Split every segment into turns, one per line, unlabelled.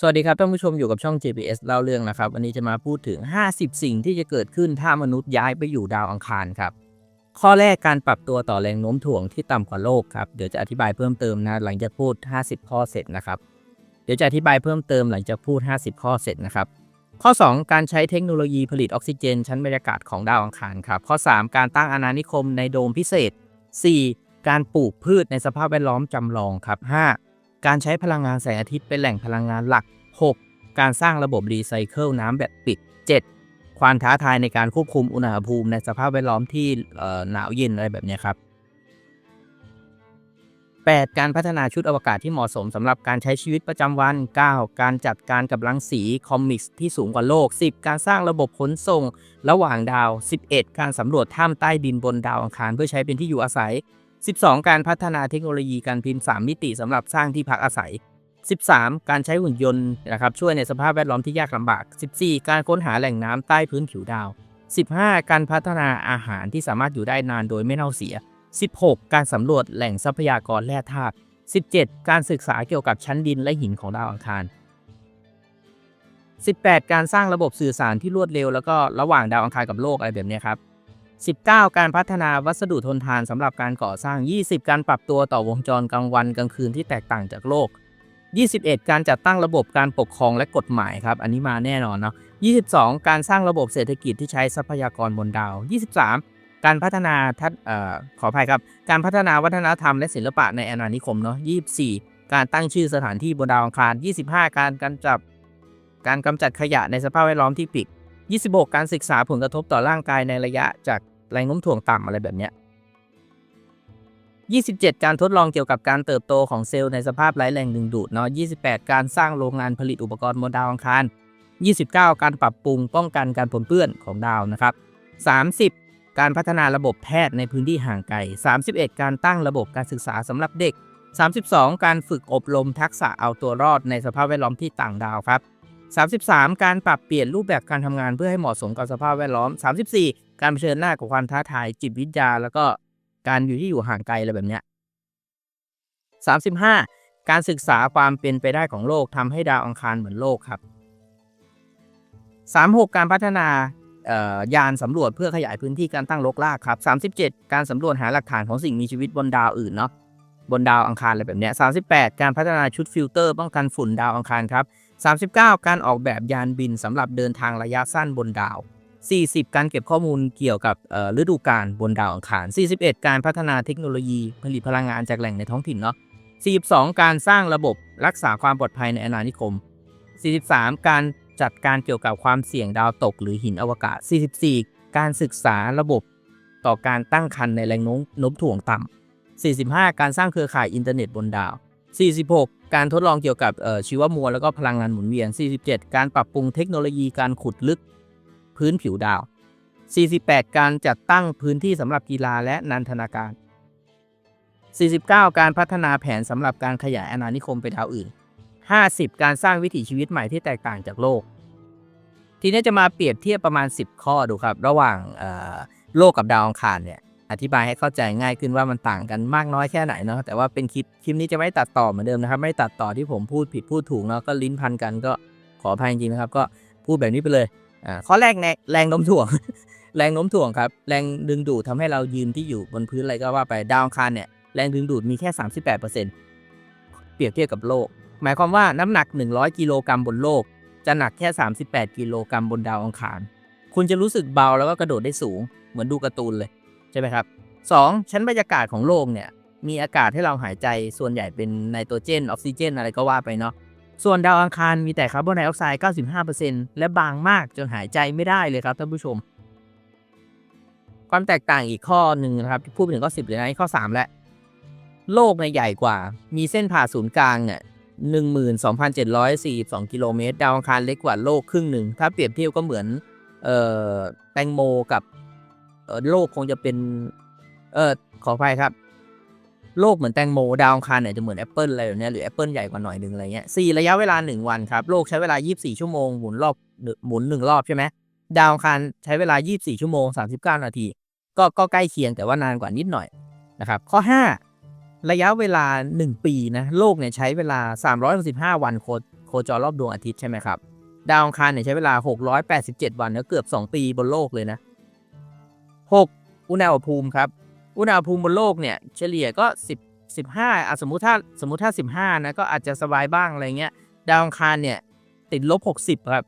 สวัสดีครับท่านผู้ชมอยู่กับช่อง JPS เล่าเรื่องนะครับ วันนี้จะมาพูดถึง 50 สิ่งที่จะเกิดขึ้นถ้ามนุษย์ย้ายไปอยู่ดาวอังคารครับ ข้อแรกการปรับตัวต่อแรงโน้มถ่วงที่ต่ำกว่าโลกครับ เดี๋ยวจะอธิบายเพิ่มเติมนะ หลังจากพูด 50 ข้อเสร็จนะครับ เดี๋ยวจะอธิบายเพิ่มเติมหลังจากพูด 50 ข้อเสร็จนะครับ ข้อ 2 การใช้เทคโนโลยีผลิตออกซิเจน ชั้นบรรยากาศของดาวอังคารครับ ข้อ 3 การตั้งอาณานิคมในโดมพิเศษ 4. การปลูกพืชในสภาพแวดล้อมจำลองครับ 5. การใช้พลังงานแสงอาทิตย์เป็นแหล่งพลังงานหลัก 6. การสร้างระบบรีไซเคิลน้ำแบบปิด 7. ความท้าทายในการควบคุมอุณหภูมิในสภาพแวดล้อมที่หนาวเย็นอะไรแบบเนี้ยครับ 8. การพัฒนาชุดอวกาศที่เหมาะสมสำหรับการใช้ชีวิตประจำวัน 9. การจัดการกับรังสีคอมิกส์ที่สูงกว่าโลก 10. การสร้างระบบขนส่ง ระหว่างดาว 11. การสำรวจถ้ำใต้ดินบนดาวอังคารเพื่อใช้เป็นที่อยู่อาศัย 12. การพัฒนาเทคโนโลยีการพิมพ์ 3 มิติสำหรับสร้างที่พักอาศัย 13. การใช้หุ่นยนต์นะครับช่วยในสภาพแวดล้อมที่ยากลำบาก 14. การค้นหาแหล่งน้ำใต้พื้นผิวดาว 15. การพัฒนาอาหารที่สามารถอยู่ได้นานโดยไม่เน่าเสีย 16. การสำรวจแหล่งทรัพยากรแร่ธาตุ 17. การศึกษาเกี่ยวกับชั้นดินและหินของดาวอังคาร 18. การสร้างระบบสื่อสารที่รวดเร็ว แล้วก็ระหว่างดาวอังคารกับโลกอะไรแบบนี้ครับ 19. การพัฒนาวัสดุทนทานสำหรับการก่อสร้าง 20. การปรับตัวต่อวงจรกลางวันกลางคืนที่แตกต่างจากโลก 21 การจัดตั้งระบบการปกครองและกฎหมายครับ อันนี้มาแน่นอนเนาะ 22 การสร้างระบบเศรษฐกิจที่ใช้ทรัพยากรบนดาว 23 การพัฒนาทัศเอ่อขออภัยครับ การพัฒนาวัฒนธรรมและศิลปะในอาณานิคมเนาะ 24 การตั้งชื่อสถานที่บนดาวอังคาร 25 การกำจัดการกำจัดขยะในสภาพแวดล้อมที่ปิด 26 การศึกษาผลกระทบต่อร่างกายในระยะจากแรงโน้มถ่วงต่ำอะไรแบบเนี้ย27 การทดลองเกี่ยวกับการเติบโตของเซลล์ในสภาพไร้แรงดึงดูดเนาะ28 การสร้างโรงงานผลิตอุปกรณ์บนดาวอังคาร 29 การปรับปรุงป้องกันการปนเปื้อนของดาวนะครับ 30 การพัฒนาระบบแพทย์ในพื้นที่ห่างไกล 31 การตั้งระบบการศึกษาสำหรับเด็ก 32 การฝึกอบรมทักษะเอาตัวรอดในสภาพแวดล้อมที่ต่างดาวครับ 33 การปรับเปลี่ยนรูปแบบการทำงานเพื่อให้เหมาะสมกับสภาพแวดล้อม 34 การเผชิญหน้ากับความท้าทายจิตวิทยา แล้วก็การอยู่ที่อยู่ห่างไกลอะไรแบบเนี้ย35 การศึกษาความเป็นไปได้ของโลกทำให้ดาวอังคารเหมือนโลกครับ 36 การพัฒนายานสำรวจเพื่อขยายพื้นที่การตั้งรกรากครับ 37 การสำรวจหาหลักฐานของสิ่งมีชีวิตบนดาวอื่นเนาะบนดาวอังคารอะไรแบบเนี้ย38 การพัฒนาชุดฟิลเตอร์ป้องกันฝุ่นดาวอังคารครับ 39 การออกแบบยานบินสำหรับเดินทางระยะสั้นบนดาว 40 การเก็บข้อมูลเกี่ยวกับฤดูกาลบนดาวอังคาร 41 การพัฒนาเทคโนโลยีผลิตพลังงานจากแหล่งในท้องถิ่นเนาะ 42 การสร้างระบบรักษาความปลอดภัยในอาณานิคม 43 การจัดการเกี่ยวกับความเสี่ยงดาวตกหรือหินอวกาศ 44 การศึกษาระบบต่อการตั้งครรภ์ในแรงโน้มโน้มถ่วงต่ำ45 การสร้างเครือข่ายอินเทอร์เน็ตบนดาว 46 การทดลองเกี่ยวกับชีวมวลแล้วก็พลังงานหมุนเวียน 47 การปรับปรุงเทคโนโลยีการขุดลึกพื้นผิวดาว 48 การจัดตั้งพื้นที่สำหรับกีฬาและนันทนาการ 49 การพัฒนาแผนสำหรับการขยายอาณานิคมไปดาวอื่น 50 การสร้างวิถีชีวิตใหม่ที่แตกต่างจากโลก ทีนี้จะมาเปรียบเทียบประมาณ 10 ข้อดูครับ ระหว่างโลกกับดาวอังคารเนี่ย อธิบายให้เข้าใจง่ายขึ้นว่ามันต่างกันมากน้อยแค่ไหนเนาะแต่ว่าเป็นคลิปคลิปนี้จะไม่ตัดต่อเหมือนเดิมนะครับไม่ตัดต่อที่ผมพูดผิดพูดถูกเนาะก็ลิ้นพันกันก็ขออภัยจริงๆนะครับก็พูดแบบนี้ไปเลยอ่าข้อแรกแนแรงโน้มถ่วง แรงโน้มถ่วงครับแรงดึงดูดทำให้เรายืนที่อยู่บนพื้นอะไรก็ว่าไปดาวอังคารเนี่ยแรงดึงดูดมีแค่ 38%เปรียบเทียบกับโลก หมายความว่าน้ำหนัก 100 กิโลกรัมบนโลก จะหนักแค่ 38 กิโลกรัมบนดาวอังคาร คุณจะรู้สึกเบาแล้วก็กระโดดได้สูง เหมือนดูการ์ตูนเลย ใช่ไหมครับ 2. ชั้นบรรยากาศของโลกเนี่ยมีอากาศให้เราหายใจส่วนใหญ่เป็นไนโตรเจนออกซิเจน อะไรก็ว่าไปเนาะส่วนดาวอังคารมีแต่คาร์บอนไดออกไซด์ 95%และบางมากจนหายใจไม่ได้เลยครับท่านผู้ชม ความแตกต่างอีกข้อหนึ่งนะครับที่พูดไปถึงข้อ 10เลยนะข้อ 3 แล้วโลกเนี่ยใหญ่กว่า มีเส้นผ่าศูนย์กลางเนี่ย12,742 กิโลเมตร ดาวอังคารเล็กกว่าโลกครึ่งหนึ่ง ถ้าเปรียบเทียบก็เหมือน เอ่อ แตงโมกับ โลกคงจะเป็น เออขออภัยครับ โลกเหมือนแตงโมดาวองคารเนี่ยจะเหมือนแอปเปิลอะไรแบบเนี้ยหรือแอปเปิลใหญ่กว่าหน่อยหนึ่งอะไรเงี้ยสี่ระยะเวลา1วันครับ โลกใช้เวลา 24 ชั่วโมงหมุนรอบหมุน1รอบใช่ไหมดาวองคารใช้เวลา 24 ชั่วโมง 39 นาที ก็ก็ใกล้เคียงแต่ว่านานกว่านิดหน่อยนะครับ ข้อ 5 ระยะเวลา 1 ปีนะโลกเนี่ยใช้เวลา 365 วันโคโคจรรอบดวงอาทิตย์ใช่ไหมครับดาวอังคารเนี่ยใช้เวลา 687 วันก็เกือบ 2 ปีบนโลกเลยนะ 6. อุณหภูมิครับ อุณหภูมิบนโลกเนี่ยเฉลี่ยก็ 10 15อะสมมุติถ้าสมมุติถ้า 15นะก็อาจจะสบายบ้างอะไรเงี้ย ดาวอังคารเนี่ยติดลบ 60 ครับ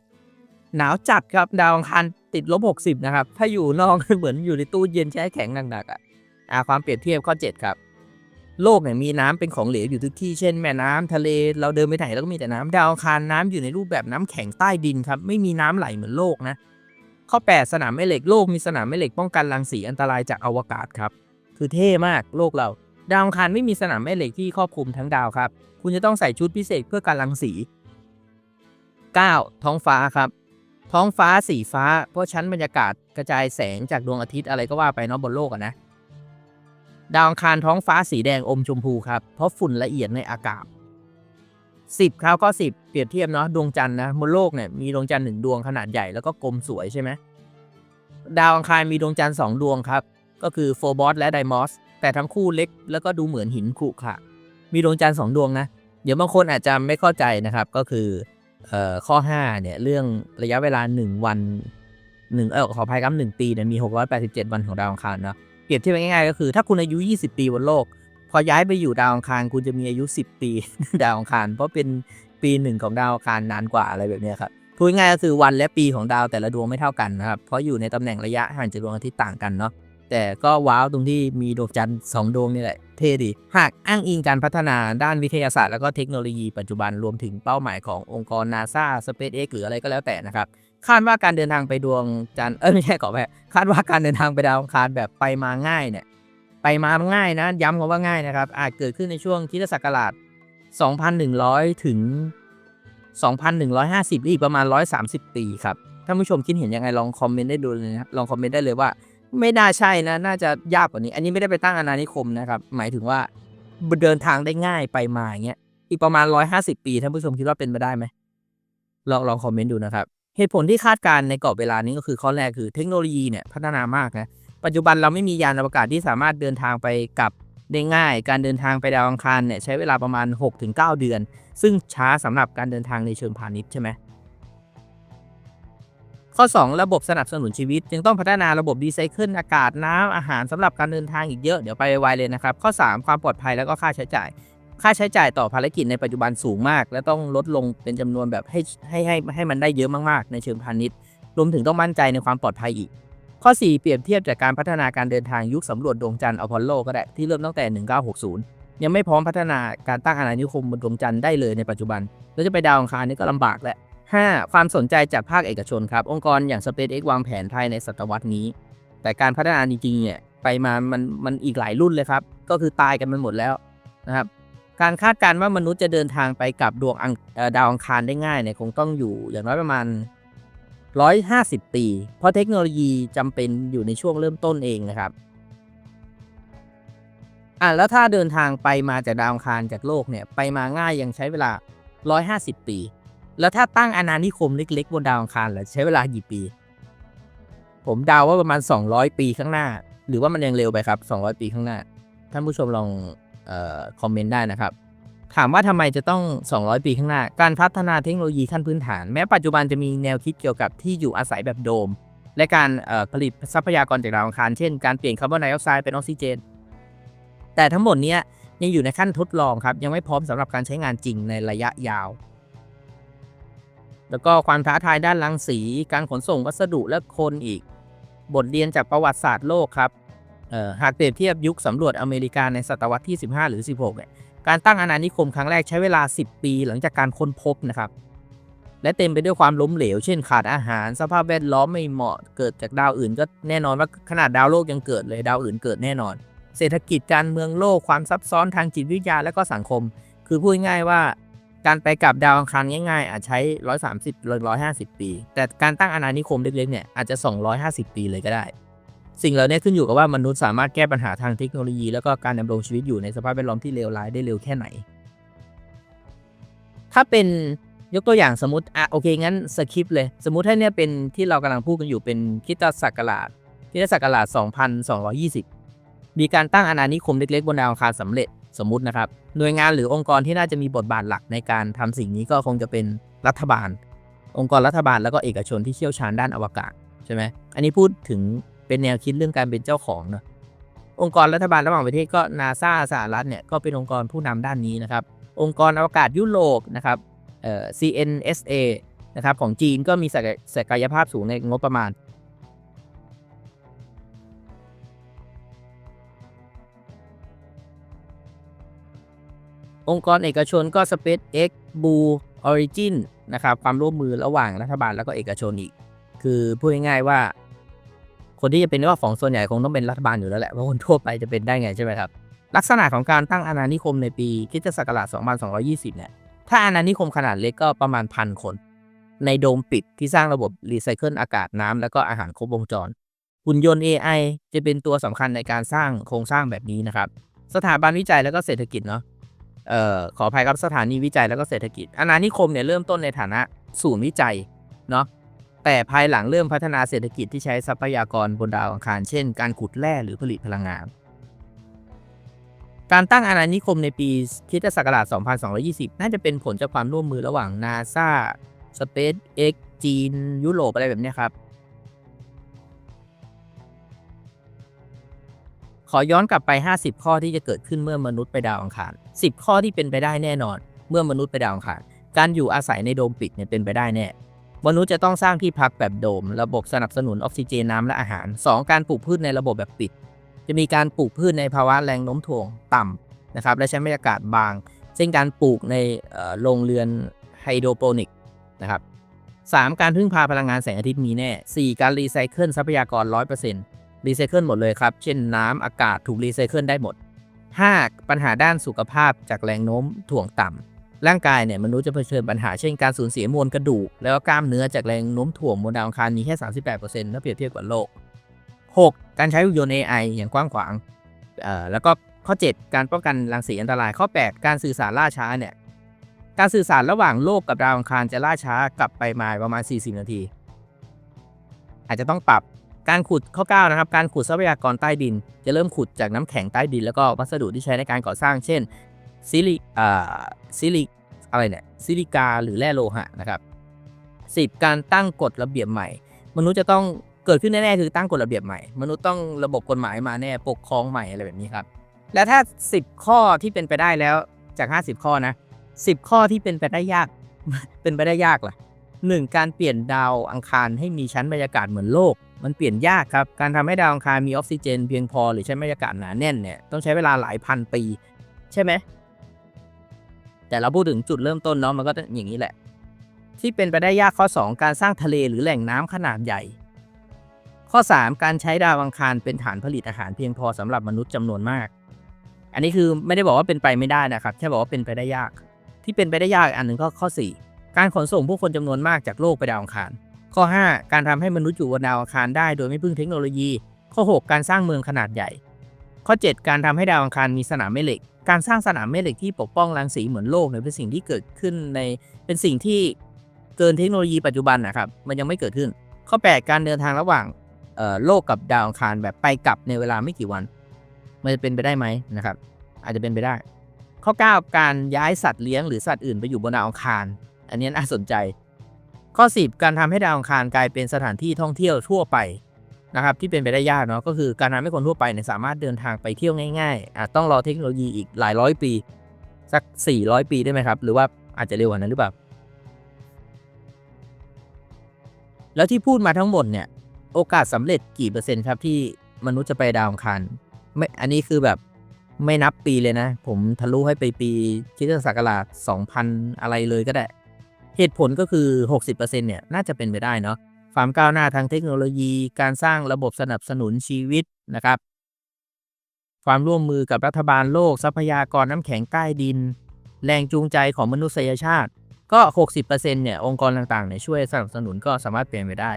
หนาวจัดครับ ดาวอังคารติดลบ 60 นะครับ ถ้าอยู่นอกเหมือนอยู่ในตู้เย็นแช่แข็งหนักๆอะอ่าความเปรียบเทียบข้อ 7 ครับ โลกเนี่ยมีน้ำเป็นของเหลวอยู่ทุกที่เช่นแม่น้ำทะเลเราเดินไปไหนเราก็มีแต่น้ำดาวอังคารน้ำอยู่ในรูปแบบน้ำแข็งใต้ดินครับ ไม่มีน้ำไหลเหมือนโลกนะ ข้อ 8 สนามแม่เหล็กโลกมีสนามแม่เหล็กป้องกันรังสีอันตรายจากอวกาศครับ คือเท่มากโลกเรา ดาวอังคารไม่มีสนามแม่เหล็กที่ครอบคลุมทั้งดาวครับ คุณจะต้องใส่ชุดพิเศษเพื่อการรังสี 9. ท้องฟ้าครับ ท้องฟ้าสีฟ้า เพราะชั้นบรรยากาศกระจายแสงจากดวงอาทิตย์อะไรก็ว่าไปเนาะบนโลกอะนะดาวอังคารท้องฟ้าสีแดงอมชมพูครับเพราะฝุ่นละเอียดในอากาศ 10ครับก็ 10 เปรียบเทียบเนาะดวงจันทร์นะบนโลกเนี่ยมีดวงจันทร์หนึ่งดวงขนาดใหญ่แล้วก็กลมสวยใช่ไหมดาวอังคารมีดวงจันทร์สองดวงครับ ก็คือโฟบอสและไดมอสแต่ทั้งคู่เล็กแล้วก็ดูเหมือนหินขรุขระมีดวงจันทร์สองดวงนะ เดี๋ยวบางคนอาจจะไม่เข้าใจนะครับ ก็คือออข้อ5เนี่ยเรื่องระยะเวลา 1 วัน1เออขออภัยครับ1ปีเนี่ยมี 687 วันของดาวอังคารเนาะเปรียบเทียบง่ายๆก็คือถ้าคุณอายุ 20 ปีบนโลก พอย้ายไปอยู่ดาวอังคารคุณจะมีอายุ 10 ปี ดาวอังคาร เพราะเป็นปีหนึ่งของดาวอังคารนานกว่าอะไรแบบนี้ครับพูดง่ายก็คือวันและปีของดาวแต่ละดวงไม่เท่ากันนะครับ เพราะอยู่ในตำแหน่งระยะห่างจากดวงอาทิตย์ต่างกันเนาะแต่ก็ว้าวตรงที่มีดวงจันทร์สองดวงนี่แหละเท่ดีหากอ้างอิงการพัฒนาด้านวิทยาศาสตร์แล้วก็เทคโนโลยีปัจจุบันรวมถึงเป้าหมายขององค์กร NASA SpaceX หรืออะไรก็แล้วแต่นะครับคาดว่าการเดินทางไปดวงจันทร์เออไม่ใช่ขอแพ้คาดว่าการเดินทางไปดาวอังคารแบบไปมาง่ายเนี่ย ไปมาง่ายนะ ย้ำคำว่าง่ายนะครับ อาจเกิดขึ้นในช่วงคริสตศักราช 2,100 ถึง 2,150หรืออีกประมาณ 130 ปีครับท่านผู้ชมคิดเห็นยังไงลองคอมเมนต์ได้ดูเลยนะลองคอมเมนต์ได้เลยว่า ไม่น่าใช่นะ น่าจะยากกว่านี้ อันนี้ไม่ได้ไปตั้งอาณานิคมนะครับ หมายถึงว่าเดินทางได้ง่ายไปมาอย่างเงี้ยอีกประมาณ 150 ปีท่านผู้ชมคิดว่าเป็นไปได้ไหมลองลองคอมเมนต์ดูนะครับ เหตุผลที่คาดการณ์ในกรอบเวลานี้ก็คือข้อแรกคือเทคโนโลยีเนี่ยพัฒนามากนะ ปัจจุบันเราไม่มียานอวกาศที่สามารถเดินทางไปกลับได้ง่าย การเดินทางไปดาวอังคารเนี่ยใช้เวลาประมาณ 6-9 เดือน ซึ่งช้าสำหรับการเดินทางในเชิงพาณิชย์ใช่ไหมข้อ 2 ระบบสนับสนุนชีวิตจึงต้องพัฒนาระบบรีไซเคิลอากาศน้ำอาหารสำหรับการเดินทางอีกเยอะ เดี๋ยวไปไวๆเลยนะครับ ข้อ 3 ความปลอดภัยแล้วก็ค่าใช้จ่าย ค่าใช้จ่ายต่อภารกิจในปัจจุบันสูงมาก และต้องลดลงเป็นจำนวนแบบให้ให้ให้ให้มันได้เยอะมากๆ ในเชิงพาณิชย์ รวมถึงต้องมั่นใจในความปลอดภัยอีก ข้อ 4 เปรียบเทียบจากการพัฒนาการเดินทางยุคสำรวจดวงจันทร์อพอลโลก็ได้ที่เริ่มตั้งแต่ 1960 ยังไม่พร้อมพัฒนาการตั้งอาณานิคมบนดวงจันทร์ได้เลยในปัจจุบัน แล้วจะไปดาวอังคารนี่ก็ลำบากแหละ 5. ความสนใจจากภาคเอกชนครับ องค์กรอย่าง SpaceX วางแผนภายในศตวรรษนี้ แต่การพัฒนาจริงๆเนี่ยไปมามันมันอีกหลายรุ่นเลยครับ ก็คือตายกันมันหมดแล้วนะครับการคาดการณ์ว่ามนุษย์จะเดินทางไปกับดวงอังดาวอังคารได้ง่ายเนี่ยคงต้องอยู่อย่างน้อยประมาณ 150 ปี เพราะเทคโนโลยีจำเป็นอยู่ในช่วงเริ่มต้นเองนะครับอะแล้วถ้าเดินทางไปมาจากดาวอังคารจากโลกเนี่ยไปมาง่ายยังใช้เวลา 150 ปี แล้วถ้าตั้งอาณานิคมเล็ก ๆ บนดาวอังคารล่ะใช้เวลากี่ปี ผมเดาว่าประมาณ 200 ปีข้างหน้า หรือว่ามันยังเร็วไปครับ 200 ปีข้างหน้า ท่านผู้ชมลองออคอมเมนต์ได้นะครับ ถามว่าทำไมจะต้อง 200 ปีข้างหน้า การพัฒนาเทคโนโลยีขั้นพื้นฐาน แม้ปัจจุบันจะมีแนวคิดเกี่ยวกับที่อยู่อาศัยแบบโดม และการผลิตทรัพยากรจากดาวอังคาร เช่น การเปลี่ยนคาร์บอนไดออกไซด์เป็นออกซิเจน แต่ทั้งหมดนี้ยังอยู่ในขั้นทดลองครับ ยังไม่พร้อมสำหรับการใช้งานจริงในระยะยาว แล้วก็ความท้าทายด้านรังสี การขนส่งวัสดุและคนอีก บทเรียนจากประวัติศาสตร์โลกครับ หากเปรียบเทียบยุคสำรวจอเมริกาในศตวรรษที่ 15 หรือ 16เนี่ยการตั้งอาณานิคมครั้งแรกใช้เวลา 10 ปีหลังจากการค้นพบนะครับและเต็มไปด้วยความล้มเหลว เช่นขาดอาหาร สภาพแวดล้อมไม่เหมาะ เกิดจากดาวอื่นก็แน่นอนว่าขนาดดาวโลกยังเกิดเลยดาวอื่นเกิดแน่นอน เศรษฐกิจการเมืองโลกความซับซ้อนทางจิตวิทยาและก็สังคม คือพูดง่ายว่าการไปกลับดาวอังคารง่ายๆ อาจใช้ 130หรือ150 ปี แต่การตั้งอาณานิคมเล็กๆเนี่ยอาจจะ 250 ปีเลยก็ได้ สิ่งเหล่านี้ขึ้นอยู่กับว่ามนุษย์สามารถแก้ปัญหาทางเทคโนโลยี แล้วก็การดำรงชีวิตอยู่ในสภาพแวดล้อมที่เลวร้ายได้เร็วแค่ไหน ถ้าเป็นยกตัวอย่างสมมติอะโอเคงั้นสคริปต์เลย สมมติถ้าเนี่ยเป็นที่เรากำลังพูดกันอยู่เป็นคริดศักราชคริดศักราช2220 มีการตั้งอาณานิคมเล็กๆ บนดาวอังคารสำเร็จสมมตินะครับ หน่วยงานหรือองค์กรที่น่าจะมีบทบาทหลักในการทำสิ่งนี้ก็คงจะเป็นรัฐบาล องค์กรรัฐบาลแล้วก็เอกชนที่เชี่ยวชาญด้านอวกาศใช่ไหมอันนี้พูดถึง เป็นแนวคิดเรื่องการเป็นเจ้าของเนอะองค์กรรัฐบาลระหว่างประเทศก็นาซาสหรัฐเนี่ยก็เป็นองค์กรผู้นำด้านนี้นะครับ องค์กรอวกาศยุโรปนะครับเอ่อ CNSA นะครับของจีนก็มีศักศักยภาพสูงในงบประมาณองค์กรเอกชนก็ SpaceX Blue Origin นะครับความร่วมมือระหว่างรัฐบาลแล้วก็เอกชนอีก คือพูดง่ายๆว่า คนที่จะเป็นเจ้าของส่วนใหญ่คงต้องเป็นรัฐบาลอยู่แล้วแหละเพราะคนทั่วไปจะเป็นได้ไงใช่ไหมครับ ลักษณะของการตั้งอาณานิคมในปีคริสตศักราช2220 เนี่ย ถ้าอาณานิคมขนาดเล็กก็ประมาณพันคน ในโดมปิดที่สร้างระบบรีไซเคิลอากาศน้ำแล้วก็อาหารครบวงจรหุ่นยนต์ AI จะเป็นตัวสำคัญในการสร้างโครงสร้างแบบนี้นะครับ สถาบันวิจัยแล้วก็เศรษฐกิจเนาะเอ่อขออภัยครับสถานีวิจัยแล้วก็เศรษฐกิจอาณานิคมเนี่ยเริ่มต้นในฐานะศูนย์วิจัยเนาะ แต่ภายหลังเริ่มพัฒนาเศรษฐกิจที่ใช้ทรัพยากรบนดาวอังคาร เช่น การขุดแร่หรือผลิตพลังงาน การตั้งอาณานิคมในปีคริสตศักราช 2220 น่าจะเป็นผลจากความร่วมมือระหว่าง NASA SpaceX จีน ยุโรปอะไรแบบนี้ครับ ขอย้อนกลับไป 50 ข้อที่จะเกิดขึ้นเมื่อมนุษย์ไปดาวอังคาร 10 ข้อที่เป็นไปได้แน่นอน เมื่อมนุษย์ไปดาวอังคาร การอยู่อาศัยในโดมปิดเนี่ยเป็นไปได้แน่ มนุษย์จะต้องสร้างที่พักแบบโดม ระบบสนับสนุนออกซิเจนน้ำและอาหาร 2 การปลูกพืชในระบบแบบปิด จะมีการปลูกพืชในภาวะแรงโน้มถ่วงต่ำนะครับและใช้บรรยากาศบางเช่นการปลูกในโรงเรือนไฮโดรโปนิกนะครับ 3. การพึ่งพาพลังงานแสงอาทิตย์มีแน่ 4. การรีไซเคิลทรัพยากร 100%รีไซเคิลหมดเลยครับ เช่นน้ำอากาศถูกรีไซเคิลได้หมด 5. ปัญหาด้านสุขภาพจากแรงโน้มถ่วงต่ำ ร่างกายเนี่ยมนุษย์จะเผชิญปัญหาเช่นการสูญเสียมวลกระดูก แล้วก็กล้ามเนื้อจากแรงโน้มถ่วงบนดาวอังคารมีแค่ 38%ถ้าเปรียบเทียบกับโลก 6. การใช้หุ่นยนต์ AI อย่างกว้างขวางเอ่อแล้วก็ข้อ 7 การป้องกันรังสีอันตรายข้อ 8 การสื่อสารล่าช้าเนี่ยการสื่อสารระหว่างโลกกับดาวอังคารจะล่าช้ากลับไปมาประมาณ 40 นาที อาจจะต้องปรับการขุดข้อ 9 นะครับ การขุดทรัพยากรใต้ดิน จะเริ่มขุดจากน้ำแข็งใต้ดิน แล้วก็วัสดุที่ใช้ในการก่อสร้าง เช่นซิลิอ่า ซิลิอะไรเนี่ยซิลิกาหรือแร่โลหะนะครับ10 การตั้งกฎระเบียบใหม่ มนุษย์จะต้องเกิดขึ้นแน่ๆคือตั้งกฎระเบียบใหม่ มนุษย์ต้องระบบกฎหมายมาแน่ปกครองใหม่อะไรแบบนี้ครับ และถ้า 10 ข้อที่เป็นไปได้แล้วจาก 50 ข้อนะ10 ข้อที่เป็นไปได้ยากเป็นไปได้ยากล่ะ 1. การเปลี่ยนดาวอังคารให้มีชั้นบรรยากาศเหมือนโลก มันเปลี่ยนยากครับ การทำให้ดาวอังคารมีออกซิเจน เพียงพอหรือชั้นบรรยากาศหนาแน่นเนี่ยต้องใช้เวลาหลายพันปี ใช่ไหม แต่เราพูดถึงจุดเริ่มต้นเนาะมันก็อย่างนี้แหละ ที่เป็นไปได้ยากข้อ 2 การสร้างทะเลหรือแหล่งน้ำขนาดใหญ่ ข้อ 3 การใช้ดาวอังคารเป็นฐานผลิตอาหารเพียงพอสำหรับมนุษย์จำนวนมาก อันนี้คือไม่ได้บอกว่าเป็นไปไม่ได้นะครับแค่บอกว่าเป็นไปได้ยาก ที่เป็นไปได้ยากอันหนึ่งก็ข้อ 4 การขนส่งผู้คนจำนวนมากจากโลกไปดาวอังคาร ข้อ 5 การทำให้มนุษย์อยู่บนดาวอังคารได้โดยไม่พึ่งเทคโนโลยี ข้อ 6 การสร้างเมืองขนาดใหญ่ ข้อ 7 การทำให้ดาวอังคารมีสนามแม่เหล็ก การสร้างสนามแม่เหล็กที่ปกป้องรังสีเหมือนโลกเนี่ยเป็นสิ่งที่เกิดขึ้นในเป็นสิ่งที่เกินเทคโนโลยีปัจจุบันนะครับมันยังไม่เกิดขึ้น ข้อ 8 การเดินทางระหว่างโลกกับดาวอังคารแบบไปกลับในเวลาไม่กี่วัน มันจะเป็นไปได้ไหมนะครับ อาจจะเป็นไปได้ ข้อ 9 การย้ายสัตว์เลี้ยงหรือสัตว์อื่นไปอยู่บนดาวอังคาร อันนี้น่าสนใจ ข้อ 10 การทำให้ดาวอังคารกลายเป็นสถานที่ท่องเที่ยวทั่วไป นะครับที่เป็นไปได้ยากเนาะก็คือการทำให้คนทั่วไปเนี่ยสามารถเดินทางไปเที่ยวง่ายๆอาจต้องรอเทคโนโลยีอีกหลายร้อยปี สัก 400 ปีได้ไหมครับ หรือว่าอาจจะเร็วกว่านั้นหรือเปล่า แล้วที่พูดมาทั้งหมดเนี่ย โอกาสสำเร็จกี่เปอร์เซ็นต์ครับที่มนุษย์จะไปดาวอังคารไม่อันนี้คือแบบไม่นับปีเลยนะ ผมทะลุให้ไปปีคริสตศักราช2000 อะไรเลยก็ได้ เหตุผลก็คือ 60%เนี่ยน่าจะเป็นไปได้เนาะ ความก้าวหน้าทางเทคโนโลยี การสร้างระบบสนับสนุนชีวิตนะครับ ความร่วมมือกับรัฐบาลโลก ทรัพยากรน้ำแข็งใต้ดิน แรงจูงใจของมนุษยชาติ ก็ 60%เนี่ย องค์กรต่างๆเนี่ยช่วยสนับสนุนก็สามารถเปลี่ยนไปได้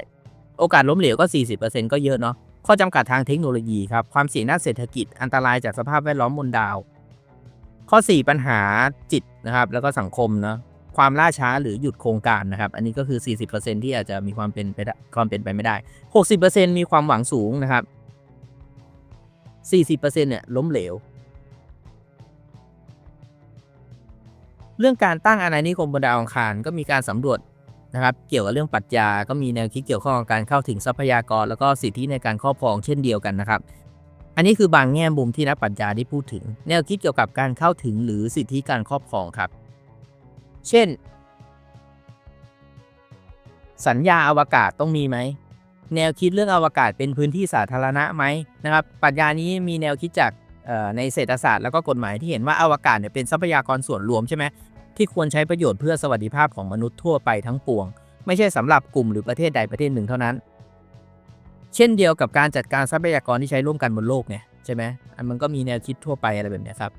โอกาสล้มเหลวก็ 40%ก็เยอะเนาะข้อจำกัดทางเทคโนโลยีครับ ความเสี่ยงด้านเศรษฐกิจอันตรายจากสภาพแวดล้อมบนดาว ข้อ 4 ปัญหาจิตนะครับ แล้วก็สังคมเนาะ ความล่าช้าหรือหยุดโครงการนะครับ อันนี้ก็คือ 40%ที่อาจจะมีความเป็นไปได้ความเป็นไปไม่ได้ 60%มีความหวังสูงนะครับ 40%เนี่ยล้มเหลว เรื่องการตั้งอาณานิคมบนดาวอังคารก็มีการสำรวจนะครับเกี่ยวกับเรื่องปรัชญาก็มีแนวคิดเกี่ยวข้องกับการเข้าถึงทรัพยากร แล้วก็สิทธิในการครอบครองเช่นเดียวกันนะครับ อันนี้คือบางแง่มุมที่นักปรัชญาได้พูดถึง แนวคิดเกี่ยวกับการเข้าถึงหรือสิทธิการครอบครองครับ เช่น สัญญาอวกาศต้องมีไหม แนวคิดเรื่องอวกาศเป็นพื้นที่สาธารณะไหมนะครับปรัชญานี้มีแนวคิดจากในเศรษฐศาสตร์แล้วก็กฎหมายที่เห็นว่าอวกาศเนี่ยเป็นทรัพยากรส่วนรวมใช่ไหมที่ควรใช้ประโยชน์เพื่อสวัสดิภาพของมนุษย์ทั่วไปทั้งปวง ไม่ใช่สำหรับกลุ่มหรือประเทศใดประเทศหนึ่งเท่านั้น เช่นเดียวกับการจัดการทรัพยากรที่ใช้ร่วมกันบนโลกเนี่ยใช่ไหมอันมันก็มีแนวคิดทั่วไปอะไรแบบนี้ครับ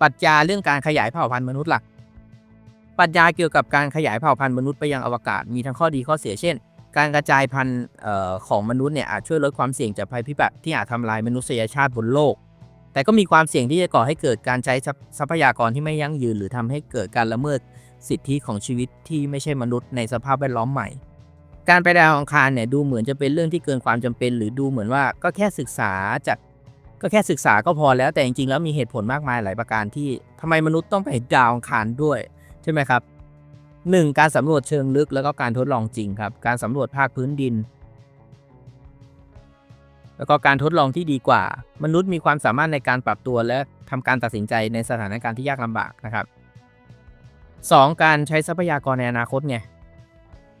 ปรัชญาเรื่องการขยายเผ่าพันธุ์มนุษย์หลัก ปรัชญาเกี่ยวกับการขยายเผ่าพันธุ์มนุษย์ไปยังอวกาศมีทั้งข้อดีข้อเสียเช่น การกระจายพันธุ์ของมนุษย์เนี่ยอาจช่วยลดความเสี่ยงจากภัยพิบัติที่อาจทำลายมนุษยชาติบนโลก แต่ก็มีความเสี่ยงที่จะก่อให้เกิดการใช้ทรัพยากรที่ไม่ยั่งยืน หรือทำให้เกิดการละเมิดสิทธิของชีวิตที่ไม่ใช่มนุษย์ในสภาพแวดล้อมใหม่ การไปดาวอังคารเนี่ยดูเหมือนจะเป็นเรื่องที่เกินความจำเป็น หรือดูเหมือนว่าก็แค่ศึกษาจากก็แค่ศึกษาก็พอแล้วแต่จริงๆแล้วมีเหตุผลมากมายหลายประการที่ทำไมมนุษย์ต้องไปดาวอังคารด้วย ใช่ไหมครับ 1. การสำรวจเชิงลึกแล้วก็การทดลองจริงครับ การสำรวจภาคพื้นดิน แล้วก็การทดลองที่ดีกว่า มนุษย์มีความสามารถในการปรับตัวและทำการตัดสินใจในสถานการณ์ที่ยากลำบากนะครับ 2. การใช้ทรัพยากรในอนาคตไง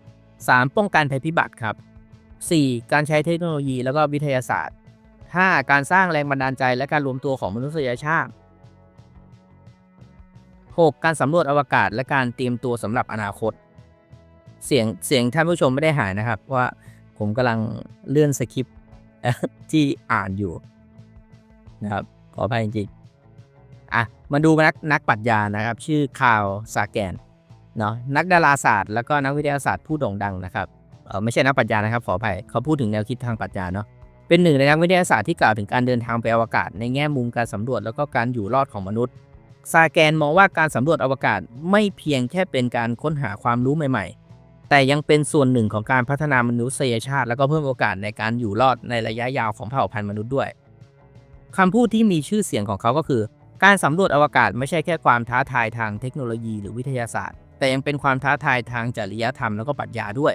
3. ป้องกันภัยพิบัติครับ 4. การใช้เทคโนโลยีแล้วก็วิทยาศาสตร์ 5. การสร้างแรงบันดาลใจและการรวมตัวของมนุษยชาติ 6. การสำรวจอวกาศและการเตรียมตัวสำหรับอนาคต เสียงเสียงท่านผู้ชมไม่ได้หายนะครับ ว่าผมกำลังเลื่อนสคริปต์ที่อ่านอยู่นะครับ ขออภัยจริงๆอะมาดูนักนักปรัชญานะครับ ชื่อคาร์ลซาแกนเนาะนักดาราศาสตร์ แล้วก็นักวิทยาศาสตร์ผู้โด่งดังนะครับเออไม่ใช่นักปรัชญานะครับ ขออภัยเขาพูดถึงแนวคิดทางปรัชญาเนาะเป็นหนึ่งในนักวิทยาศาสตร์ที่กล่าวถึงการเดินทางไปอวกาศในแง่มุมการสำรวจแล้วก็การอยู่รอดของมนุษย์ ซาแกนมองว่าการสำรวจอวกาศไม่เพียงแค่เป็นการค้นหาความรู้ใหม่ ๆ แต่ยังเป็นส่วนหนึ่งของการพัฒนามนุษยชาติ แล้วก็เพิ่มโอกาสในการอยู่รอดในระยะยาวของเผ่าพันธุ์มนุษย์ด้วยคำพูดที่มีชื่อเสียงของเขาก็คือ การสำรวจอวกาศไม่ใช่แค่ความท้าทายทางเทคโนโลยีหรือวิทยาศาสตร์ แต่ยังเป็นความท้าทายทางจริยธรรมแล้วก็ปรัชญาด้วย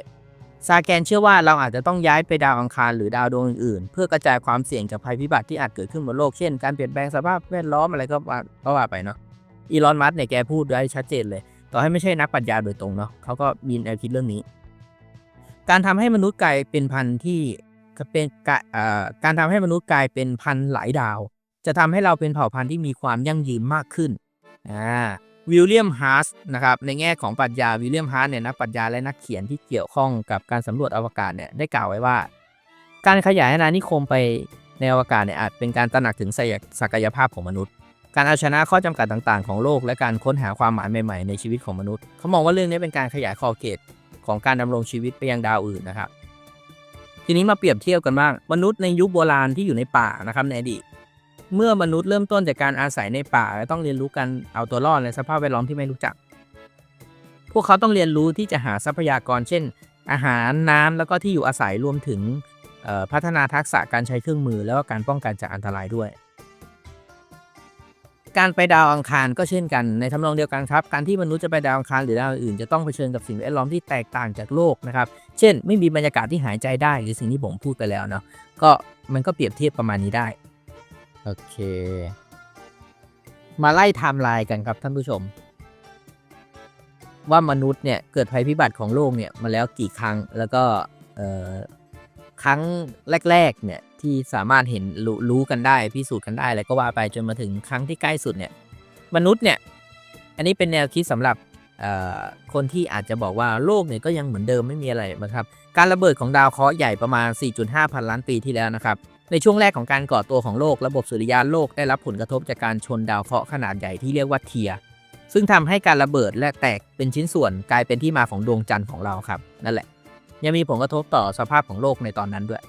ซาแกนเชื่อว่าเราอาจจะต้องย้ายไปดาวอังคารหรือดาวดวงอื่นๆ เพื่อกระจายความเสี่ยงจากภัยพิบัติที่อาจเกิดขึ้นบนโลก เช่น การเปลี่ยนแปลงสภาพแวดล้อมอะไรก็ว่าก็ว่าไปเนาะ อีลอนมัสเนี่ยแกพูดไว้ชัดเจนเลย ต่อให้ไม่ใช่นักปรัชญาโดยตรงเนาะเขาก็มีแนวคิดเรื่องนี้ การทำให้มนุษย์กลายเป็นพันธุ์ที่เป็นกะเอ่อการทำให้มนุษย์กลายเป็นพันธุ์หลายดาว จะทำให้เราเป็นเผ่าพันธุ์ที่มีความยั่งยืนมากขึ้นอ่าวิลเลียมฮาร์สนะครับในแง่ของปรัชญาวิลเลียมฮาร์สเนี่ยนักปรัชญาและนักเขียนที่เกี่ยวข้องกับการสำรวจอวกาศเนี่ยได้กล่าวไว้ว่า การขยายอาณานิคมไปในอวกาศเนี่ยอาจเป็นการตระหนักถึงศักยภาพของมนุษย์ การเอาชนะข้อจำกัดต่างๆ ของโลก และการค้นหาความหมายใหม่ๆในชีวิตของมนุษย์ เขามองว่าเรื่องนี้เป็นการขยายขอบเขตของการดำรงชีวิตไปยังดาวอื่นนะครับ ทีนี้มาเปรียบเทียบกันบ้าง มนุษย์ในยุคโบราณที่อยู่ในป่านะครับในอดีตเมื่อมนุษย์เริ่มต้นจากการอาศัยในป่าและต้องเรียนรู้การเอาตัวรอดในสภาพแวดล้อมที่ไม่รู้จัก พวกเขาต้องเรียนรู้ที่จะหาทรัพยากร เช่น อาหารน้ำแล้วก็ที่อยู่อาศัยรวมถึงพัฒนาทักษะการใช้เครื่องมือแล้วก็การป้องกันจากอันตรายด้วย การไปดาวอังคารก็เช่นกันในทำนองเดียวกันครับ การที่มนุษย์จะไปดาวอังคารหรือดาวอื่นจะต้องเผชิญกับสิ่งแวดล้อมที่แตกต่างจากโลกนะครับ เช่น ไม่มีบรรยากาศที่หายใจได้หรือสิ่งที่ผมพูดไปแล้วเนาะก็มันก็เปรียบเทียบประมาณนี้ได้ โอเค มาไล่ไทม์ไลน์กันครับท่านผู้ชม ว่ามนุษย์เนี่ยเกิดภัยพิบัติของโลกเนี่ยมาแล้วกี่ครั้งแล้วก็เครั้งแรก ๆ เนี่ยที่สามารถเห็นรรู้กันได้พิสูจน์กันได้แล้วก็ว่าไปจนมาถึงครั้งที่ใกล้สุดเนี่ย มนุษย์เนี่ย อันนี้เป็นแนวคิดสำหรับคนที่อาจจะบอกว่าโลกเนี่ยก็ยังเหมือนเดิมไม่มีอะไรนะครับการระเบิดของดาวเคราะห์ใหญ่ประมาณ 4.5 พันล้านปีที่แล้วนะครับในช่วงแรกของการก่อตัวของโลกระบบสุริยะโลกได้รับผลกระทบจากการชนดาวเคราะห์ขนาดใหญ่ที่เรียกว่าเทีย ซึ่งทำให้การระเบิดและแตกเป็นชิ้นส่วนกลายเป็นที่มาของดวงจันทร์ของเราครับนั่นแหละ ยังมีผลกระทบต่อสภาพของโลกในตอนนั้นด้วย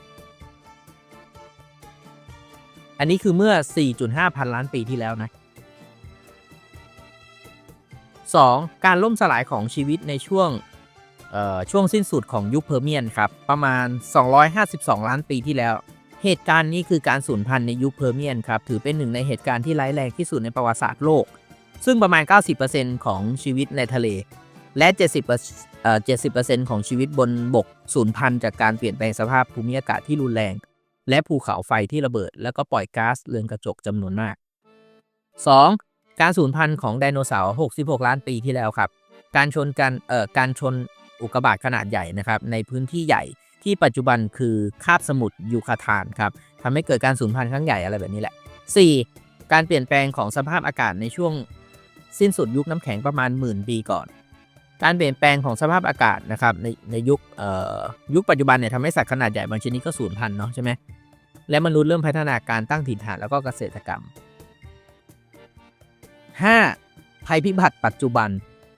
อันนี้คือเมื่อ 4.5 พันล้านปีที่แล้วนะ 2. การล่มสลายของชีวิตในช่วงช่วงสิ้นสุดของยุคเพอร์เมียนครับ ประมาณ 252 ล้านปีที่แล้ว เหตุการณ์นี้คือการสูญพันธุ์ในยุคเพอร์เมียนครับ ถือเป็นหนึ่งในเหตุการณ์ที่ร้ายแรงที่สุดในประวัติศาสตร์โลก ซึ่งประมาณ 90%ของชีวิตในทะเล และ 70% เอ่อ70%ของชีวิตบนบกสูญพันธุ์จากการเปลี่ยนแปลงสภาพภูมิอากาศที่รุนแรง และภูเขาไฟที่ระเบิด แล้วก็ปล่อยก๊าซเรือนกระจกจำนวนมาก 2. การสูญพันธุ์ของไดโนเสาร์ 66 ล้านปีที่แล้วครับ การชนกันเอ่อการชนอุกกาบาตขนาดใหญ่นะครับในพื้นที่ใหญ่ที่ปัจจุบันคือคาบสมุทรยูคาทานครับทำให้เกิดการสูญพันธุ์ครั้งใหญ่อะไรแบบนี้แหละ 4. การเปลี่ยนแปลงของสภาพอากาศในช่วงสิ้นสุดยุคน้ำแข็งประมาณหมื่นปีก่อน การเปลี่ยนแปลงของสภาพอากาศนะครับในในยุคเอ่อยุคปัจจุบันเนี่ยทำให้สัตว์ขนาดใหญ่บางชนิดก็สูญพันธุ์เนาะใช่ไหมและมนุษย์เริ่มพัฒนาการตั้งถิ่นฐานแล้วก็เกษตรกรรม 5. ภัยพิบัติปัจจุบัน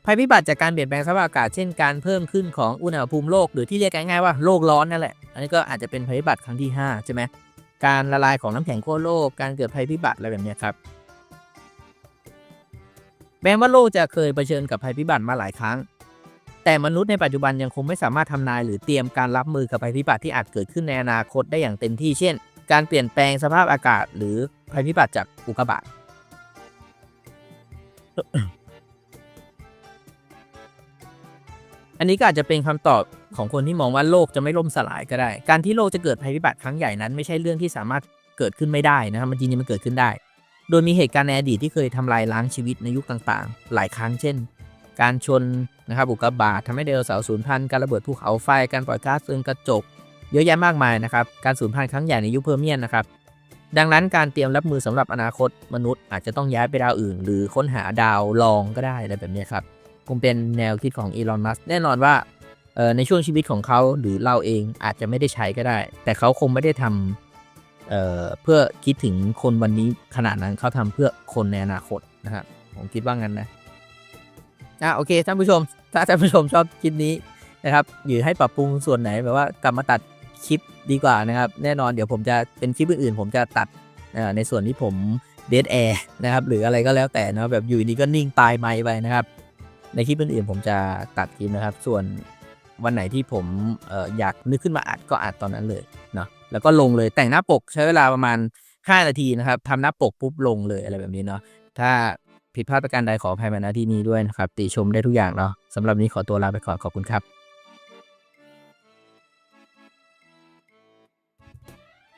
ภัยพิบัติจากการเปลี่ยนแปลงสภาพอากาศเช่นการเพิ่มขึ้นของอุณหภูมิโลกหรือที่เรียกง่ายๆว่าโลกร้อนนั่นแหละ อันนี้ก็อาจจะเป็นภัยพิบัติครั้งที่5ใช่ไหมการละลายของน้ำแข็งขั้วโลก การเกิดภัยพิบัติอะไรแบบนี้ครับ แม้ว่าโลกจะเคยเผชิญกับภัยพิบัติมาหลายครั้ง แต่มนุษย์ในปัจจุบันยังคงไม่สามารถทำนายหรือเตรียมการรับมือกับภัยพิบัติที่อาจเกิดขึ้นในอนาคตได้อย่างเต็มที่เช่น การเปลี่ยนแปลงสภาพอากาศ หรือภัยพิบัติจากอุกกาบาตอันนี้ก็อาจจะเป็นคำตอบของคนที่มองว่าโลกจะไม่ล่มสลายก็ได้ การที่โลกจะเกิดภัยพิบัติครั้งใหญ่นั้น ไม่ใช่เรื่องที่สามารถเกิดขึ้นไม่ได้นะครับมันจริงๆมันเกิดขึ้นได้ โดยมีเหตุการณ์ในอดีตที่เคยทำลายล้างชีวิตในยุคต่างๆ หลายครั้งเช่น การชนนะครับอุกกาบาตทำให้ไดโนเสาร์สูญพันธุ์การระเบิดภูเขาไฟการปล่อยก๊าซเรือนกระจก เยอะแยะมากมายนะครับการสูญพันธุ์ครั้งใหญ่ในยุคเพอร์เมียนนะครับดังนั้นการเตรียมรับมือสำหรับอนาคตมนุษย์อาจจะต้องย้ายไปดาวอื่น หรือค้นหาดาวรองก็ได้อะไรแบบนี้ครับคงเป็นแนวคิดของอีลอนมัสแน่นอนว่าเอ่อในช่วงชีวิตของเขาหรือเราเองอาจจะไม่ได้ใช้ก็ได้ แต่เขาคงไม่ได้ทำ เเพื่อคิดถึงคนวันนี้ขนาดนั้นเขาทำเพื่อคนในอนาคตนะครับผมคิดว่างั้นนะอะโอเคท่านผู้ชม ถ้าท่านผู้ชมชอบคลิปนี้นะครับหรือให้ปรับปรุงส่วนไหนแบบว่ากลับมาตัดคลิปดีกว่านะครับ แน่นอนเดี๋ยวผมจะเป็นคลิปอื่นๆ ผมจะตัดในส่วนที่ผมเดทแอร์นะครับหรืออะไรก็แล้วแต่นะแบบอยู่ดีก็นิ่งตายไมค์ไปนะครับ ในคลิปอื่นๆ ผมจะตัดคลิปนะครับ ส่วนวันไหนที่ผมอออยากนึกขึ้นมาอัดก็อัดตอนนั้นเลยเนาะ แล้วก็ลงเลยแต่งหน้าปกใช้เวลาประมาณ 5 นาทีนะครับทำหน้าปกปุ๊บลงเลยอะไรแบบนี้เนาะถ้าผิดพลาดประการใดขออภัยมาณที่นี้ด้วยนะครับ ติชมได้ทุกอย่างเนาะสำหรับนี้ขอตัวลาไปก่อนขอบคุณครับ